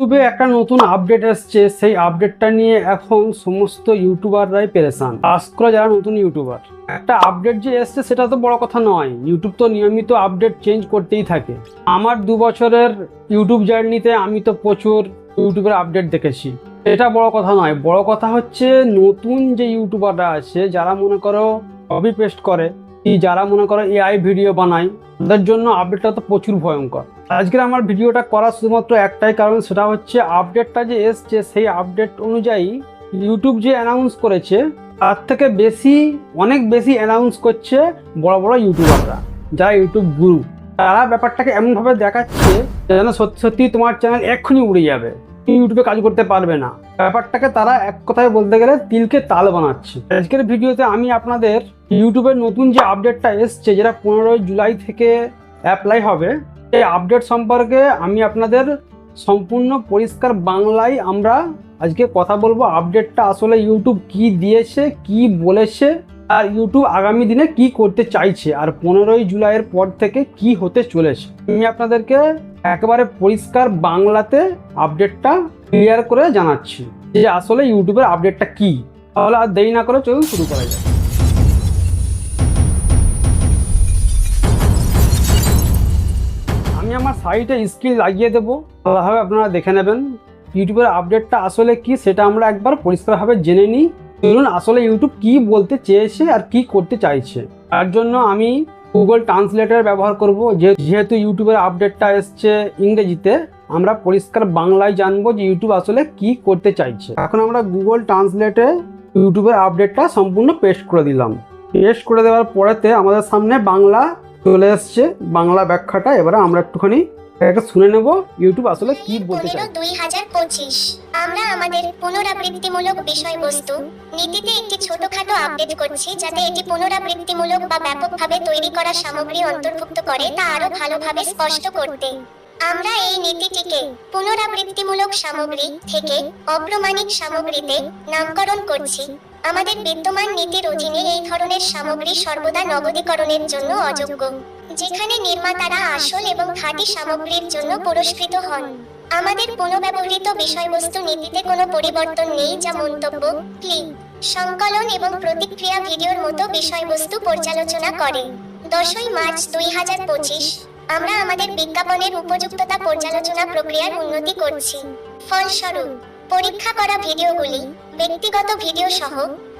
ইউটিউবে একটা নতুন আপডেট এসছে, সেই আপডেটটা নিয়ে এখন সমস্ত ইউটিউবাররাই পেরেছান কাজ করে যারা নতুন ইউটিউবার। একটা আপডেট যে এসছে সেটা তো বড় কথা নয়। ইউটিউব তো নিয়মিত আপডেট চেঞ্জ করতেই থাকে। আমার দু বছরের ইউটিউব জার্নিতে আমি তো প্রচুর ইউটিউবের আপডেট দেখেছি। এটা বড় কথা নয়। বড় কথা হচ্ছে নতুন যে ইউটিউবাররা আছে, যারা মনে করো কপি পেস্ট করে, যারা মনে করো এআই ভিডিও বানায়, তাদের জন্য আপডেটটা তো প্রচুর ভয়ঙ্কর। আজকের আমার ভিডিওটা করা শুধুমাত্র একটাই কারণ, সেটা হচ্ছে আপডেটটা যে এসছে, সেই আপডেট অনুযায়ী ইউটিউব যে অ্যানাউন্স করেছে, তার থেকে বেশি, অনেক বেশি অ্যানাউন্স করছে বড় বড় ইউটিউবাররা যারা ইউটিউব গুরু তারা ব্যাপারটাকে এমনভাবে দেখাচ্ছে যেন সত্যি সত্যি তোমার চ্যানেল এক্ষুনি উড়ে যাবে। ইউটিউবে কাজ করতে পারবে না। ব্যাপারটাকে তারা এক কথায় বলতে গেলে তিলকে তাল বানাচ্ছে। আজকের ভিডিওতে আমি আপনাদের ইউটিউবের নতুন যে আপডেটটা এসছে, যেটা পনেরোই জুলাই থেকে অ্যাপ্লাই হবে এই আপডেট সম্পর্কে আমি আপনাদের সম্পূর্ণ পরিষ্কার বাংলায় আমরা আজকে কথা বলব। আপডেটটা আসলে ইউটিউব কি দিয়েছে, কি বলেছে, আর ইউটিউব আগামী দিনে কি করতে চাইছে, আর পনেরোই জুলাইয়ের পর থেকে কি হতে চলেছে। আমি আপনাদেরকে একেবারে পরিষ্কার বাংলাতে আপডেটটা ক্লিয়ার করে জানাচ্ছি যে আসলে ইউটিউবের আপডেটটা কি। তাহলে আর দেরি না করে চলুন শুরু করা যায় সাইটে স্ক্রিন লাগিয়ে দেবো। ভালোভাবে আপনারা দেখে নেবেন ইউটিউবের আপডেটটা আসলে কি, সেটা আমরা একবার পরিষ্কারভাবে জেনে নিই। চলুন, আসলে ইউটিউব কি বলতে চেয়েছে আর কি করতে চাইছে। তার জন্য আমি গুগল ট্রান্সলেটার ব্যবহার করব যেহেতু ইউটিউবের আপডেটটা এসছে ইংরেজিতে, আমরা পরিষ্কার বাংলায় জানব যে ইউটিউব আসলে কি করতে চাইছে। এখন আমরা গুগল ট্রান্সলেটে ইউটিউবের আপডেটটা সম্পূর্ণ পেস্ট করে দিলাম। পেস্ট করে দেওয়ার পরেতে আমাদের সামনে বাংলা চলে এসছে, বাংলা ব্যাখ্যাটা। এবারে আমরা একটুখানি এটাকে শুনে নেব ইউটিউব আসলে কি বলতে চাই দুই হাজার পঁচিশ। আমরা আমাদের পুনরাবৃত্তিমূলক বিষয়বস্তু নীতিতে একটি ছোটখাটো আপডেট করছি যাতে এটি পুনরাবৃত্তিমূলক বা ব্যাপকভাবে তৈরি করা সামগ্রী অন্তর্ভুক্ত করে তা আরও ভালোভাবে স্পষ্ট করতে। আমরা এই নীতিটিকে পুনরাবৃত্তিমূলক সামগ্রী থেকে অপ্রমাণিক সামগ্রীতে নামকরণ করছি। আমাদের বিদ্যমান নীতির অধীনে এই ধরনের সামগ্রী সর্বদা নগদীকরণের জন্য অযোগ্য। যেখানে নির্মাতারা আসল এবং খাঁটি সামগ্রীর জন্য পুরস্কৃত হন। আমাদের পুনঃব্যবহৃত বিষয়বস্তু নীতিতে কোনো পরিবর্তন নেই যা মন্তব্য ক্লিপ সংকলন এবং প্রতিক্রিয়া ভিডিওর মতো বিষয়বস্তু পর্যালোচনা করে। দশই মার্চ দুই হাজার পঁচিশ, আমরা আমাদের বিজ্ঞাপনের উপযুক্ততা পর্যালোচনা প্রক্রিয়ার উন্নতি করছি। ফলস্বরূপ পরীক্ষা করা ভিডিওগুলি, ব্যক্তিগত ভিডিও সহ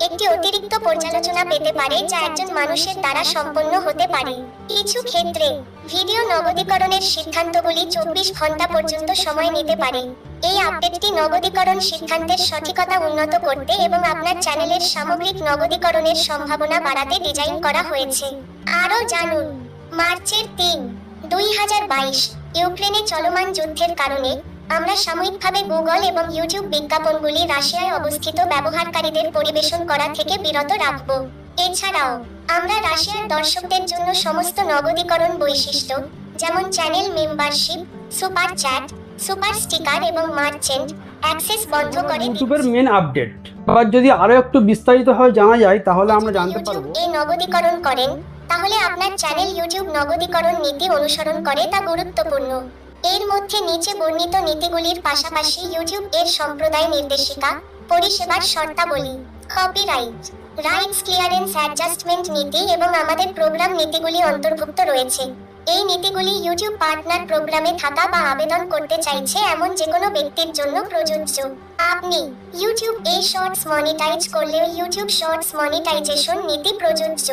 একটি অতিরিক্ত পর্যালোচনা পেতে পারে যা একজন মানুষের দ্বারা সম্পন্ন হতে পারে। কিছু ক্ষেত্রে, ভিডিও নগদীকরণের সিদ্ধান্তগুলি চব্বিশ ঘণ্টা পর্যন্ত সময় নিতে পারে। এই আপডেটটি নগদীকরণ সিদ্ধান্তের সঠিকতা উন্নত করতে এবং আপনার চ্যানেলের সামগ্রিক নগদীকরণের সম্ভাবনা বাড়াতে ডিজাইন করা হয়েছে। আরও জানুন, মার্চের তিন, দুই হাজার বাইশ, ইউক্রেনে চলমান যুদ্ধের কারণে আমরা সাময়িকভাবে গুগল এবং ইউটিউব বিজ্ঞাপনগুলি রাশিয়ায় অবস্থিত ব্যবহারকারীদের পরিবেশন করা থেকে বিরত রাখব। এছাড়াও আমরা রাশিয়ার দর্শকদের জন্য সমস্ত নগদীকরণ বৈশিষ্ট্য যেমন channel membership super chat super sticker এবং মার্চেন্ট অ্যাক্সেস বন্ধ করে ইউটিউবের মেন আপডেট আবার যদি আরও একটু বিস্তারিতভাবে জানা যায় তাহলে আমরা জানতে পারব। এই নগদীকরণ করেন তাহলে আপনার চ্যানেল ইউটিউব নগদীকরণ নীতি অনুসরণ করে তা গুরুত্বপূর্ণ। এর মধ্যে নিচে বর্ণিত নীতিগুলির পাশাপাশি ইউটিউব এর সম্প্রদায় নির্দেশিকা, পরিষেবার শর্তাবলী কপিরাইট রাইটস ক্লিয়ারেন্স অ্যাডজাস্টমেন্ট নীতি এবং আমাদের প্রোগ্রাম নীতিগুলি অন্তর্ভুক্ত রয়েছে। এই নীতিগুলি ইউটিউব পার্টনার প্রোগ্রামে থাকা বা আবেদন করতে চাইছে এমন যে কোনো ব্যক্তির জন্য প্রযোজ্য। আপনি ইউটিউব এই শর্টস মনিটাইজ করলেও ইউটিউব শর্টস মনিটাইজেশন নীতি প্রযোজ্য।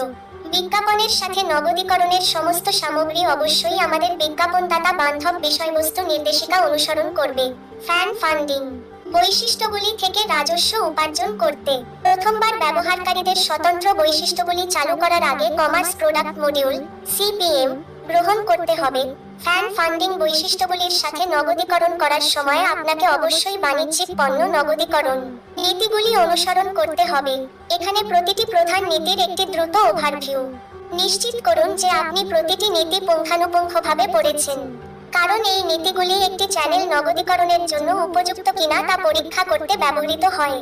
বিজ্ঞাপনের সাথে নগদীকরণের সমস্ত সামগ্রী অবশ্যই আমাদের বিজ্ঞাপনদাতা বান্ধব বিষয়বস্তু নির্দেশিকা অনুসরণ করবে ফ্যান ফান্ডিং বৈশিষ্ট্যগুলি থেকে রাজস্ব উপার্জন করতে। প্রথমবার ব্যবহারকারীদের স্বতন্ত্র বৈশিষ্ট্যগুলি চালু করার আগে কমার্স প্রোডাক্ট মডিউল সিপিএম গ্রহণ করতে হবে। ফ্যান ফান্ডিং বৈশিষ্ট্যগুলির সাথে নগদীকরণ করার সময় আপনাকে অবশ্যই বাণিজ্যিক পণ্য নগদীকরণ নীতিগুলি অনুসরণ করতে হবে। এখানে প্রতিটি প্রধান নীতির একটি দ্রুত ওভারভিউ। নিশ্চিত করুন যে আপনি প্রতিটি নীতি পুঙ্খানুপুঙ্খভাবে পড়েছেন। কারণ এই নীতিগুলি একটি চ্যানেল নগদীকরণের জন্য উপযুক্ত কিনা তা পরীক্ষা করতে ব্যবহৃত হয়।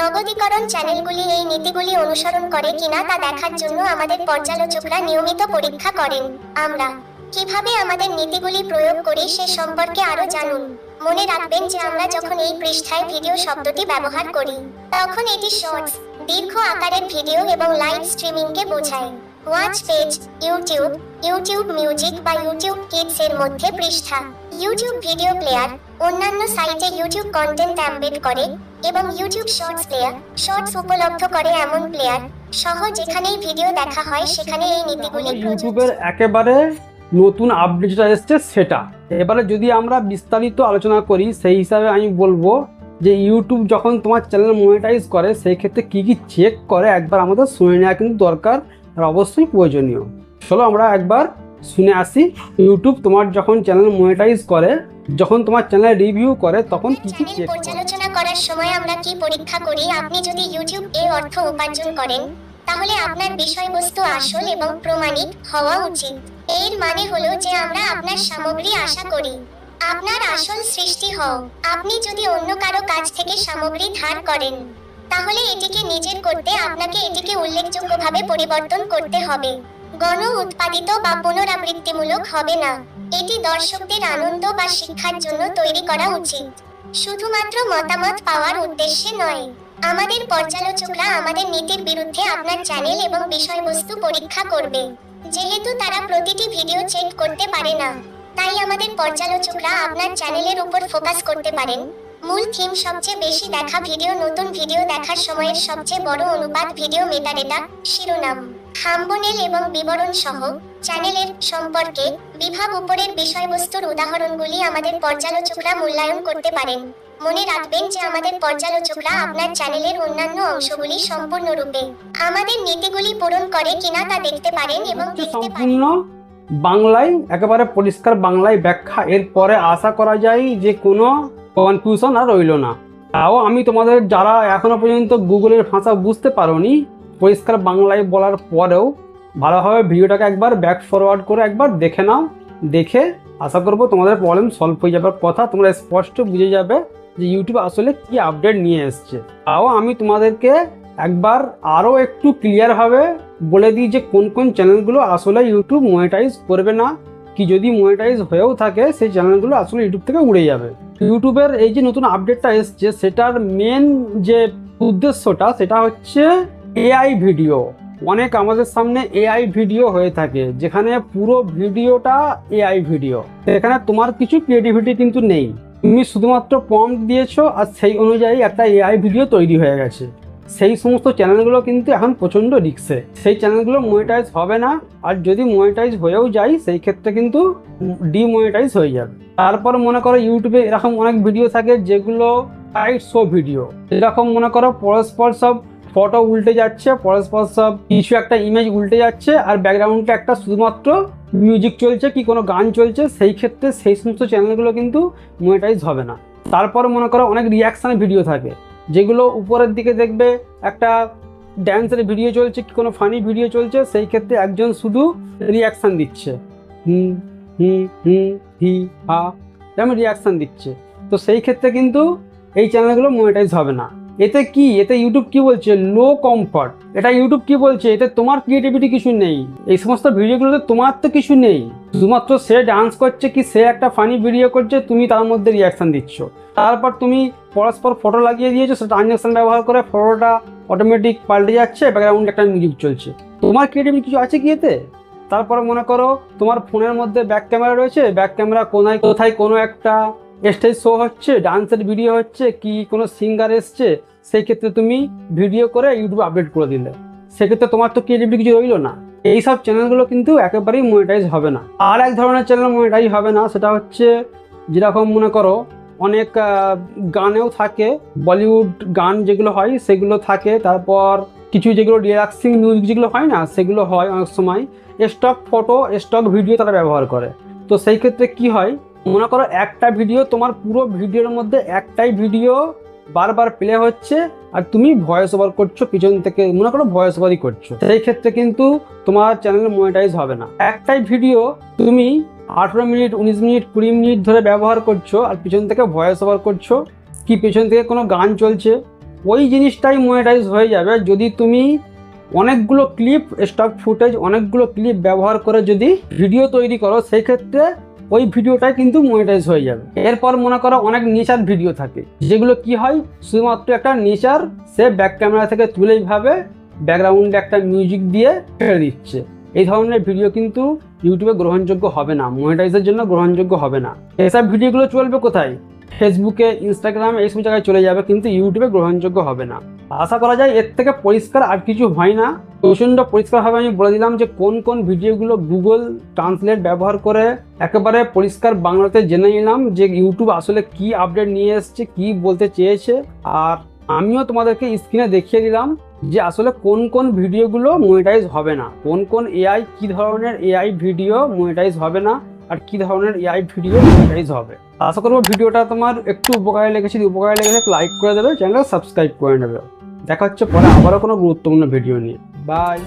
নগদীকরণ চ্যানেলগুলি এই নীতিগুলি অনুসরণ করে কিনা তা দেখার জন্য আমাদের পর্যালোচকরা নিয়মিত পরীক্ষা করেন। আমরা কীভাবে আমাদের নীতিগুলি প্রয়োগ করি সে সম্পর্কে আরও জানুন। মনে রাখবেন যে আমরা যখন এই পৃষ্ঠায় ভিডিও শব্দটি ব্যবহার করি, তখন এটি শর্টস, দীর্ঘ আকারের ভিডিও এবং লাইভ স্ট্রিমিংকে বোঝায়। Watch page YouTube YouTube music বা ইউটিউব কিডস এর মধ্যে পৃষ্ঠা। ইউটিউব ভিডিও প্লেয়ার অন্যান্য সাইটে ইউটিউব কন্টেন্ট এমবেড করে এবং ইউটিউব শর্টস প্লেয়ার শর্টস উপলব্ধ করে এমন প্লেয়ার সহ যেখানেই ভিডিও দেখা হয় সেখানে এই নীতিগুলি ইউটিউবের একেবারে নতুন আপডেট যেটা এসছে সেটা। এবারে যদি আমরা বিস্তারিত আলোচনা করি সেই হিসাবে আমি বলব যে ইউটিউব যখন তোমার চ্যানেল মনিটাইজ করে সেই ক্ষেত্রে কী কী চেক করে একবার আমাদের শুনে নেওয়া কিন্তু দরকার। আর অবশ্যই প্রয়োজনীয়। চলো আমরা একবার শুনে আসি ইউটিউব তোমার যখন চ্যানেল মনিটাইজ করে যখন তোমার চ্যানেল রিভিউ করে তখন কী কী চেক পর্যালোচনা করার সময় আমরা কি পরীক্ষা করি? আপনি যদি ইউটিউব এ অর্থ উপার্জন করেন তাহলে আপনার বিষয়বস্তু আসল এবং প্রমাণিক হওয়া উচিত। এর মানে হলো যে আমরা আপনার সামগ্রী আশা করি। আপনার আসল সৃষ্টি হও। আপনি যদি অন্য কারও কাছ থেকে সামগ্রী ধার করেন তাহলে এটিকে নিজের করতে আপনাকে এটিকে উল্লেখযোগ্যভাবে পরিবর্তন করতে হবে। গণ উৎপাদিত বা পুনরাবৃত্তিমূলক হবে না। এটি দর্শকদের আনন্দ বা শিক্ষার জন্য তৈরি করা উচিত। শুধুমাত্র মতামত পাওয়ার উদ্দেশ্যে নয়। আমাদের পর্যালোচকরা আমাদের নীতির বিরুদ্ধে আপনার চ্যানেল এবং বিষয়বস্তু পরীক্ষা করবে। যেহেতু তারা প্রতিটি ভিডিও চেক করতে পারে না, তাই আমাদের পর্যালোচকরা আপনার চ্যানেলের উপর ফোকাস করতে পারেন। মূল থিম সবচেয়ে বেশি দেখা ভিডিও নতুন ভিডিও দেখার সময়ের সবচেয়ে বড় অনুপাত ভিডিও মেটাডেটা শিরোনাম। থাম্বনেল এবং বিবরণ সহ চ্যানেলের সম্পর্কে বিভাগ উপরের বিষয়বস্তুর উদাহরণগুলি আমাদের পর্যালোচকরা মূল্যায়ন করতে পারেন। মনে রাখবেন যে আমাদের পর্যালোচকরা আপনার চ্যানেলের অন্যান্য অংশগুলি সম্পূর্ণরূপে আমাদের নীতিগুলি পূরণ করে কিনা তা দেখতে পারেন এবং সম্পূর্ণ বাংলায় একেবারে পরিষ্কার বাংলায় ব্যাখ্যা। এরপরে আশা করা যায় যে কোনো কনফিউশন আর রইল না। তাও আমি তোমাদের যারা এখনও পর্যন্ত গুগলের ভাষা বুঝতে পারোনি, পরিষ্কার বাংলায় বলার পরেও ভালোভাবে ভিডিওটাকে একবার ব্যাক ফরওয়ার্ড করে একবার দেখে নাও, দেখে আশা করব তোমাদের প্রবলেম সলভ হয়ে যাবার কথা তোমরা স্পষ্ট বুঝে যাবে যে ইউটিউব আসলে কি আপডেট নিয়ে এসছে। তাও আমি তোমাদেরকে একবার আরও একটু ক্লিয়ারভাবে বলে দিই যে কোন কোন চ্যানেলগুলো আসলে ইউটিউব মনিটাইজ করবে না। কি যদি মনিটাইজ হয়েও থাকে, সেই চ্যানেলগুলো আসলে ইউটিউব থেকে উড়ে যাবে। ইউটিউবের এই যে নতুন আপডেটটা এসছে, সেটার মেন যে উদ্দেশ্যটা, সেটা হচ্ছে এআই ভিডিও অনেক আমাদের সামনে এআই ভিডিও হয়ে থাকে, যেখানে পুরো ভিডিওটা এআই ভিডিও এখানে তোমার কিছু ক্রিয়েটিভিটি কিন্তু নেই। তুমি শুধুমাত্র প্রম্পট দিয়েছ, আর সেই অনুযায়ী একটা এআই ভিডিও তৈরি হয়ে গেছে। সেই সমস্ত চ্যানেলগুলো কিন্তু এখন প্রচণ্ড রিক্সে সেই চ্যানেলগুলো মনিটাইজ হবে না, আর যদি মনিটাইজ হয়েও যায়, সেই ক্ষেত্রে কিন্তু ডিমনিটাইজ হয়ে যাবে। তারপর মনে করো ইউটিউবে এরকম অনেক ভিডিও থাকে, যেগুলো সাইড শো ভিডিও এরকম মনে করো পরস্পর সব ফটো উল্টে যাচ্ছে, পরস্পর সব কিছু একটা ইমেজ উল্টে যাচ্ছে, আর ব্যাকগ্রাউন্ডে একটা শুধুমাত্র মিউজিক চলছে কি কোনো গান চলছে, সেই ক্ষেত্রে সেই সমস্ত চ্যানেলগুলো কিন্তু মনিটাইজ হবে না। তারপর মনে করো অনেক রিয়াকশানের ভিডিও থাকে। যেগুলো উপরের দিকে দেখবে একটা ড্যান্সের ভিডিও চলছে, কি কোনো ফানি ভিডিও চলছে, সেই ক্ষেত্রে একজন শুধু রিয়াকশান দিচ্ছে। হুম হুম হুম, হি, হা এরকম রিয়াকশান দিচ্ছে। তো সেই ক্ষেত্রে কিন্তু এই চ্যানেলগুলো মনিটাইজ হবে না। এতে কি? এতে ইউটিউব কি বলছে? লো কমফর্ট এটা ইউটিউব কি বলছে? এতে তোমার ক্রিয়েটিভিটি কিছু নেই। এই সমস্ত ভিডিওগুলোতে তোমার তো কিছু নেই। শুধুমাত্র সে ডান্স করছে কি সে একটা ফানি ভিডিও করছে, তুমি তার মধ্যে রিয়াকশান দিচ্ছ। তারপর তুমি পরস্পর ফটো লাগিয়ে দিয়েছ, সেটা ট্রানজ্যাকশন ব্যবহার করে ফটোটা অটোমেটিক পাল্টে যাচ্ছে ব্যাকগ্রাউন্ডে একটা মিউজিক চলছে। তোমার ক্রিয়েটিভিটি কিছু আছে কি এতে? তারপর মনে করো, তোমার ফোনের মধ্যে ব্যাক ক্যামেরা রয়েছে ব্যাক ক্যামেরা কোনায় কোথায় কোনো একটা স্টেজ শো হচ্ছে ডান্সের ভিডিও হচ্ছে, কি কোনো সিঙ্গার এসছে, সেই ক্ষেত্রে তুমি ভিডিও করে ইউটিউবে আপডেট করে দিলে। সেক্ষেত্রে তোমার তো ক্রিয়েটিভিটি কিছু রইল না। এইসব চ্যানেলগুলো কিন্তু একেবারেই মনিটাইজ হবে না। আর এক ধরনের চ্যানেল মনিটাইজ হবে না, সেটা হচ্ছে যেরকম মনে করো অনেক গানেও থাকে, বলিউড গান যেগুলো হয় সেগুলো থাকে, তারপর কিছু যেগুলো রিল্যাক্সিং মিউজিক যেগুলো হয় না, সেগুলো হয় অনেক সময়। স্টক ফটো, স্টক ভিডিও তারা ব্যবহার করে। তো সেই ক্ষেত্রে কি হয়, মনে করো একটা ভিডিও তোমার পুরো ভিডিওর মধ্যে একটাই ভিডিও বারবার প্লে হচ্ছে আর তুমি ভয়েস ওভার করছ, পিছন থেকে, মনে করো ভয়েস ওভারই করছ। সেই ক্ষেত্রে কিন্তু তোমার চ্যানেল মনিটাইজ হবে না। একটাই ভিডিও তুমি আঠেরো মিনিট, উনিশ মিনিট, কুড়ি মিনিট ধরে ব্যবহার করছ আর পিছন থেকে ভয়েস ওভার করছ, কি পেছন থেকে কোনো গান চলছে, ওই জিনিসটাই মনিটাইজ হয়ে যাবে। যদি তুমি অনেকগুলো ক্লিপ স্টক ফুটেজ অনেকগুলো ক্লিপ ব্যবহার করে যদি ভিডিও তৈরি করো, সেই ক্ষেত্রে ওই ভিডিওটাই কিন্তু মনিটাইজ হয়ে যাবে। এরপর মনে করো অনেক নেচার ভিডিও থাকে। যেগুলো কি হয়? শুধুমাত্র একটা নেচার সে ব্যাক ক্যামেরা থেকে তুলেই ভাবে ব্যাকগ্রাউন্ডে একটা মিউজিক দিয়ে ছেড়ে দিচ্ছে। এই ধরনের ভিডিও কিন্তু ইউটিউবে গ্রহণযোগ্য হবে না। মনিটাইজের জন্য গ্রহণযোগ্য হবে না। এসব ভিডিওগুলো চলবে কোথায়? ফেসবুকে ইনস্টাগ্রামে এইসব জায়গায় চলে যাবে, কিন্তু ইউটিউবে গ্রহণযোগ্য হবে না। আশা করা যায় এর থেকে পরিষ্কার আর কিছু হয় না। প্রচণ্ড পরিষ্কারভাবে আমি বলে দিলাম যে কোন কোন ভিডিওগুলো গুগল ট্রান্সলেট ব্যবহার করে একেবারে পরিষ্কার বাংলাতে জেনে নিলাম যে ইউটিউব আসলে কি আপডেট নিয়ে এসছে, কি বলতে চেয়েছে। আর আমিও তোমাদেরকে স্ক্রিনে দেখিয়ে দিলাম যে আসলে কোন কোন ভিডিওগুলো মনিটাইজ হবে না। কোন কোন এআই কি ধরনের এআই ভিডিও মনিটাইজ হবে না। আর কি ধরনের এআই ভিডিও সাইজ হবে। আশা করব ভিডিওটা তোমার একটু উপকারে লেগেছে। যদি উপকারে লেগেছে লাইক করে দেবে চ্যানেলটা সাবস্ক্রাইব করে নেবে। দেখা হচ্ছে পরে আবারও কোনো গুরুত্বপূর্ণ ভিডিও নিয়ে। বাই